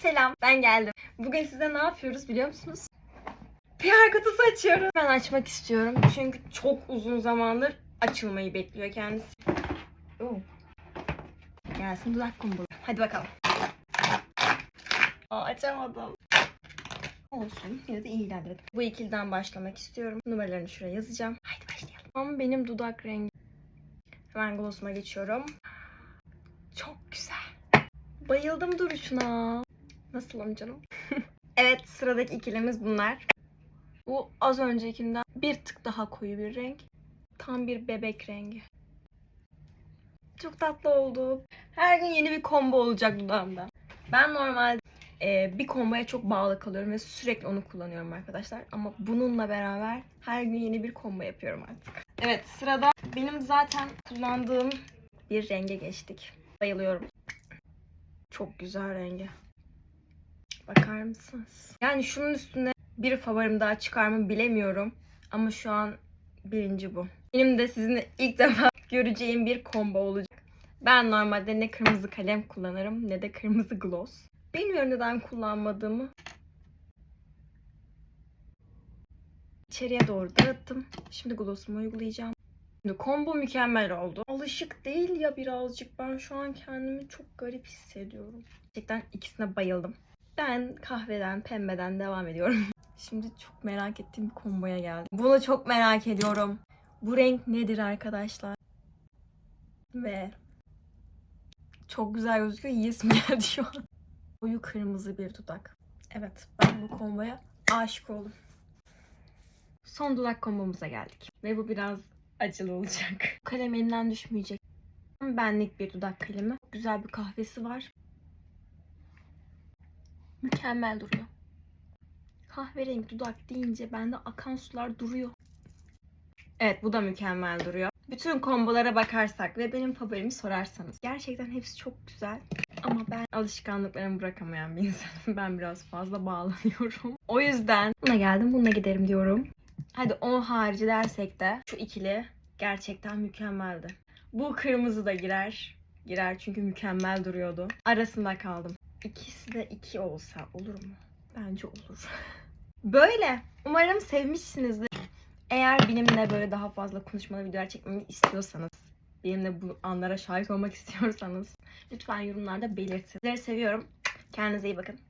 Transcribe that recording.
Selam, ben geldim. Bugün size ne yapıyoruz biliyor musunuz? PR kutusu açıyorum. Ben açmak istiyorum çünkü çok uzun zamandır açılmayı bekliyor kendisi. Oo. Gelsin dudak kumbulu. Hadi bakalım. Aa, açamadım. Olsun. Yine de iyi ilerledim. Bu ikiliden başlamak istiyorum. Numaralarını şuraya yazacağım. Haydi başlayalım. Ama benim dudak rengi. Hemen glossuma geçiyorum. Çok güzel. Bayıldım duruşuna. Nasılım canım? evet sıradaki ikilimiz bunlar. Bu az öncekinden bir tık daha koyu bir renk. Tam bir bebek rengi. Çok tatlı oldu. Her gün yeni bir combo olacak dudağımda. Ben normalde e, bir komboya çok bağlı kalıyorum ve sürekli onu kullanıyorum arkadaşlar. Ama bununla beraber her gün yeni bir combo yapıyorum artık. Evet sırada benim zaten kullandığım bir renge geçtik. Bayılıyorum. Çok güzel rengi. Bakar mısınız? Yani şunun üstüne bir favorim daha çıkar mı bilemiyorum. Ama şu an birinci bu. Benim de sizinle ilk defa göreceğim bir combo olacak. Ben normalde ne kırmızı kalem kullanırım ne de kırmızı gloss. Bilmiyorum neden kullanmadığımı. İçeriye doğru dağıttım. Şimdi glossumu uygulayacağım. Şimdi combo mükemmel oldu. Alışık değil ya birazcık. Ben şu an kendimi çok garip hissediyorum. Gerçekten ikisine bayıldım. Ben kahveden, pembeden devam ediyorum. Şimdi çok merak ettiğim bir komboya geldim. Bunu çok merak ediyorum. Bu renk nedir arkadaşlar? Ve çok güzel gözüküyor. Yiyesim geldi şu an. Koyu kırmızı bir dudak. Evet ben bu komboya aşık oldum. Son dudak kombomuza geldik. Ve bu biraz acılı olacak. Kalem elinden düşmeyecek. Benlik bir dudak kalemi. Güzel bir kahvesi var. Mükemmel duruyor. Kahverengi dudak deyince bende akan sular duruyor. Evet bu da mükemmel duruyor. Bütün kombolara bakarsak ve benim favorimi sorarsanız. Gerçekten hepsi çok güzel. Ama ben alışkanlıklarımı bırakamayan bir insanım. Ben biraz fazla bağlanıyorum. O yüzden buna geldim bununla giderim diyorum. Hadi o harici dersek de şu ikili gerçekten mükemmeldi. Bu kırmızı da girer. Girer çünkü mükemmel duruyordu. Arasında kaldım. İkisi de iki olsa olur mu? Bence olur. Böyle. Umarım sevmişsinizdir. Eğer benimle böyle daha fazla konuşmalı videolar çekmemi istiyorsanız, benimle bu anlara şahit olmak istiyorsanız lütfen yorumlarda belirtin. Sizleri seviyorum. Kendinize iyi bakın.